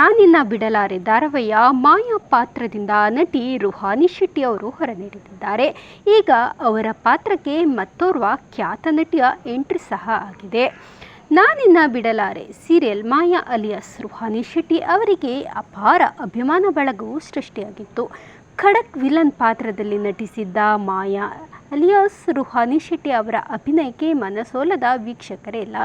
ನಾನಿನ್ನ ಬಿಡಲಾರೆ ಧಾರಾವಾಹಿಯ ಮಾಯಾ ಪಾತ್ರದಿಂದ ನಟಿ ರುಹಾನಿ ಶೆಟ್ಟಿ ಅವರು ಹೊರನಡೆದಿದ್ದಾರೆ ಈಗ ಅವರ ಪಾತ್ರಕ್ಕೆ ಮತ್ತೋರ್ವ ಖ್ಯಾತ ನಟಿಯ ಎಂಟ್ರಿ ಸಹ ಆಗಿದೆ. ನಾನಿನ್ನ ಬಿಡಲಾರೆ ಸೀರಿಯಲ್ ಮಾಯಾ ಅಲಿಯಾಸ್ ರುಹಾನಿ ಶೆಟ್ಟಿ ಅವರಿಗೆ ಅಪಾರ ಅಭಿಮಾನ ಬಳಗವು ಸೃಷ್ಟಿಯಾಗಿತ್ತು. ಖಡಕ್ ವಿಲನ್ ಪಾತ್ರದಲ್ಲಿ ನಟಿಸಿದ್ದ ಮಾಯಾ ಅಲಿಯಾಸ್ ರುಹಾನಿ ಶೆಟ್ಟಿ ಅವರ ಅಭಿನಯಕ್ಕೆ ಮನಸೋಲದ ವೀಕ್ಷಕರೇ ಇಲ್ಲ.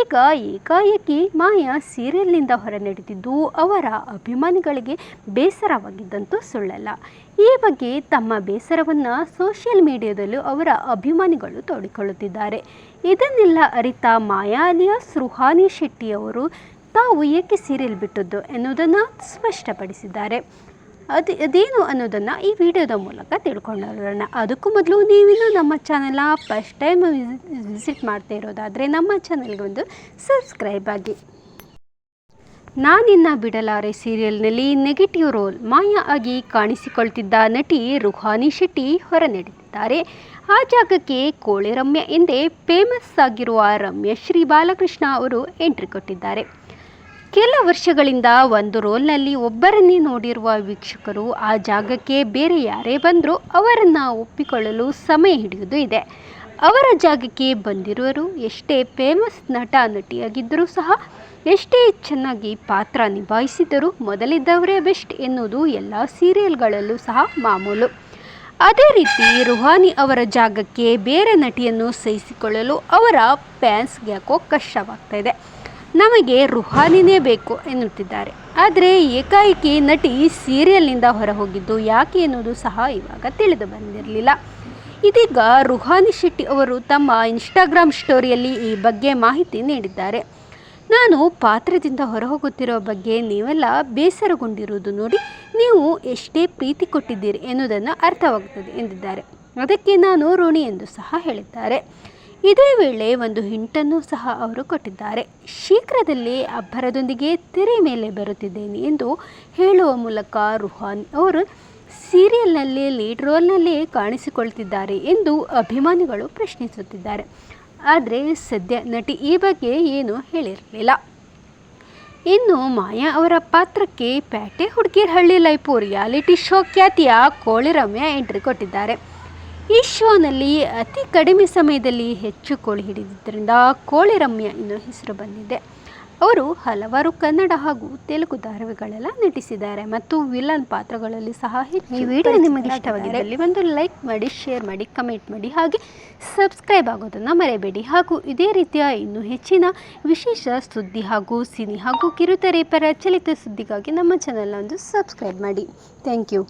ಈಗ ಏಕಾಏಕಿ ಮಾಯಾ ಸೀರಿಯಲ್ನಿಂದ ಹೊರನಡೆದಿದ್ದು ಅವರ ಅಭಿಮಾನಿಗಳಿಗೆ ಬೇಸರವಾಗಿದ್ದಂತೂ ಸುಳ್ಳಲ್ಲ. ಈ ಬಗ್ಗೆ ತಮ್ಮ ಬೇಸರವನ್ನು ಸೋಷಿಯಲ್ ಮೀಡಿಯಾದಲ್ಲೂ ಅವರ ಅಭಿಮಾನಿಗಳು ತೋಡಿಕೊಳ್ಳುತ್ತಿದ್ದಾರೆ. ಇದನ್ನೆಲ್ಲ ಅರಿತ ಮಾಯಾ ಅಲಿಯಾಸ್ ರುಹಾನಿ ಶೆಟ್ಟಿ ಅವರು ತಾವು ಏಕೆ ಸೀರಿಯಲ್ ಬಿಟ್ಟದ್ದು ಎನ್ನುವುದನ್ನು ಸ್ಪಷ್ಟಪಡಿಸಿದ್ದಾರೆ. ಅದು, ಅದೇನು ಅನ್ನೋದನ್ನು ಈ ವಿಡಿಯೋದ ಮೂಲಕ ತಿಳ್ಕೊಳ್ಳೋಣ ಅದಕ್ಕೂ ಮೊದಲು ನೀವಿನ್ನೂ ನಮ್ಮ ಚಾನೆಲ್ನ ಫಸ್ಟ್ ಟೈಮ್ ವಿಸಿಟ್ ಮಾಡ್ತಾ ಇರೋದಾದರೆ ನಮ್ಮ ಚಾನೆಲ್ಗೆ ಒಂದು ಸಬ್ಸ್ಕ್ರೈಬ್ ಆಗಿ. ನಾನಿನ್ನ ಬಿಡಲಾರೆ ಸೀರಿಯಲ್ನಲ್ಲಿ ನೆಗೆಟಿವ್ ರೋಲ್ ಮಾಯ ಆಗಿ ಕಾಣಿಸಿಕೊಳ್ತಿದ್ದ ನಟಿ ರುಹಾನಿ ಶೆಟ್ಟಿ ಹೊರನಡೆದಿದ್ದಾರೆ. ಆ ಜಾಗಕ್ಕೆ ಕೋಳಿ ರಮ್ಯ ಎಂದೇ ಫೇಮಸ್ ಆಗಿರುವ ರಮ್ಯ ಶ್ರೀ ಬಾಲಕೃಷ್ಣ ಅವರು ಎಂಟ್ರಿ ಕೊಟ್ಟಿದ್ದಾರೆ. ಕೆಲ ವರ್ಷಗಳಿಂದ ಒಂದು ರೋಲ್ನಲ್ಲಿ ಒಬ್ಬರನ್ನೇ ನೋಡಿರುವ ವೀಕ್ಷಕರು ಆ ಜಾಗಕ್ಕೆ ಬೇರೆ ಯಾರೇ ಬಂದರೂ ಅವರನ್ನು ಒಪ್ಪಿಕೊಳ್ಳಲು ಸಮಯ ಹಿಡಿಯುವುದು ಇದೆ. ಅವರ ಜಾಗಕ್ಕೆ ಬಂದಿರುವರು ಎಷ್ಟೇ ಫೇಮಸ್ ನಟ, ನಟಿಯಾಗಿದ್ದರೂ ಸಹ ಎಷ್ಟೇ ಚೆನ್ನಾಗಿ ಪಾತ್ರ ನಿಭಾಯಿಸಿದರೂ ಮೊದಲಿದ್ದವರೇ ಬೆಸ್ಟ್ ಎನ್ನುವುದು ಎಲ್ಲ ಸೀರಿಯಲ್ಗಳಲ್ಲೂ ಸಹ ಮಾಮೂಲು. ಅದೇ ರೀತಿ ರುಹಾನಿ ಅವರ ಜಾಗಕ್ಕೆ ಬೇರೆ ನಟಿಯನ್ನು ಸಹಿಸಿಕೊಳ್ಳಲು ಅವರ ಫ್ಯಾನ್ಸ್ಗೆ ಯಾಕೋ ಕಷ್ಟವಾಗ್ತಾ ಇದೆ. ನಮಗೆ ರುಹಾನಿನೇ ಬೇಕು ಎನ್ನುತ್ತಿದ್ದಾರೆ. ಆದರೆ ಏಕಾಏಕಿ ನಟಿ ಸೀರಿಯಲ್ನಿಂದ ಹೊರಹೋಗಿದ್ದು ಯಾಕೆ ಎನ್ನುವುದು ಸಹ ಇವಾಗ ತಿಳಿದು ಬಂದಿರಲಿಲ್ಲ. ಇದೀಗ ರುಹಾನಿ ಶೆಟ್ಟಿ ಅವರು ತಮ್ಮ ಇನ್ಸ್ಟಾಗ್ರಾಮ್ ಸ್ಟೋರಿಯಲ್ಲಿ ಈ ಬಗ್ಗೆ ಮಾಹಿತಿ ನೀಡಿದ್ದಾರೆ. ನಾನು ಪಾತ್ರದಿಂದ ಹೊರಹೋಗುತ್ತಿರೋ ಬಗ್ಗೆ ನೀವೆಲ್ಲ ಬೇಸರಗೊಂಡಿರುವುದು ನೋಡಿ ನೀವು ಎಷ್ಟೇ ಪ್ರೀತಿ ಕೊಟ್ಟಿದ್ದೀರಿ ಎನ್ನುವುದನ್ನು ಅರ್ಥವಾಗುತ್ತದೆ ಎಂದಿದ್ದಾರೆ. ಅದಕ್ಕೆ ನಾನು ಋಣಿ ಎಂದು ಸಹ ಹೇಳಿದ್ದಾರೆ. ಇದೇ ವೇಳೆ ಒಂದು ಹಿಂಟನ್ನು ಸಹ ಅವರು ಕೊಟ್ಟಿದ್ದಾರೆ. ಶೀಘ್ರದಲ್ಲೇ ಅಬ್ಬರದೊಂದಿಗೆ ತೆರೆ ಮೇಲೆ ಬರುತ್ತಿದ್ದೇನೆ ಎಂದು ಹೇಳುವ ಮೂಲಕ ರುಹಾನ್ ಅವರು ಸೀರಿಯಲ್ನಲ್ಲಿ, ಲೀಡ್ ರೋಲ್ನಲ್ಲಿ ಕಾಣಿಸಿಕೊಳ್ತಿದ್ದಾರೆ ಎಂದು ಅಭಿಮಾನಿಗಳು ಪ್ರಶ್ನಿಸುತ್ತಿದ್ದಾರೆ. ಆದರೆ ಸದ್ಯ ನಟಿ ಈ ಬಗ್ಗೆ ಏನೂ ಹೇಳಿರಲಿಲ್ಲ. ಇನ್ನು ಮಾಯಾ ಅವರ ಪಾತ್ರಕ್ಕೆ ಪ್ಯಾಟೆ ಹುಡುಗಿರ್ ಹಳ್ಳಿ ಲೈಫು ರಿಯಾಲಿಟಿ ಶೋ ಖ್ಯಾತಿಯ ಕೋಳಿ ರಮ್ಯ ಎಂಟ್ರಿ ಕೊಟ್ಟಿದ್ದಾರೆ. ಈ ಶೋನಲ್ಲಿ ಅತಿ ಕಡಿಮೆ ಸಮಯದಲ್ಲಿ ಹೆಚ್ಚು ಕೋಳಿ ಹಿಡಿದಿದ್ದರಿಂದ ಕೋಳಿ ರಮ್ಯ ಎನ್ನುವ ಹೆಸರು ಬಂದಿದೆ. ಅವರು ಹಲವಾರು ಕನ್ನಡ ಹಾಗೂ ತೆಲುಗು ಧಾರಾವಾಹಿಗಳೆಲ್ಲ ನಟಿಸಿದ್ದಾರೆ ಮತ್ತು ವಿಲನ್ ಪಾತ್ರಗಳಲ್ಲಿ ಸಹ ಹೆಚ್ಚು ಈ ವಿಡಿಯೋ ನಿಮಗೆ ಇಷ್ಟವಾಗಿದ್ದಲ್ಲಿ ಒಂದು ಲೈಕ್ ಮಾಡಿ ಶೇರ್ ಮಾಡಿ ಕಮೆಂಟ್ ಮಾಡಿ ಹಾಗೆ ಸಬ್ಸ್ಕ್ರೈಬ್ ಆಗೋದನ್ನು ಮರೆಯಬೇಡಿ. ಹಾಗೂ ಇದೇ ರೀತಿಯ ಇನ್ನೂ ಹೆಚ್ಚಿನ ವಿಶೇಷ ಸುದ್ದಿ ಹಾಗೂ ಸಿನಿ ಹಾಗೂ ಕಿರುತೆರೆ ಪರ ಚಲಿತ ಸುದ್ದಿಗಾಗಿ ನಮ್ಮ ಚಾನಲ್ನ ಒಂದು ಸಬ್ಸ್ಕ್ರೈಬ್ ಮಾಡಿ. Thank you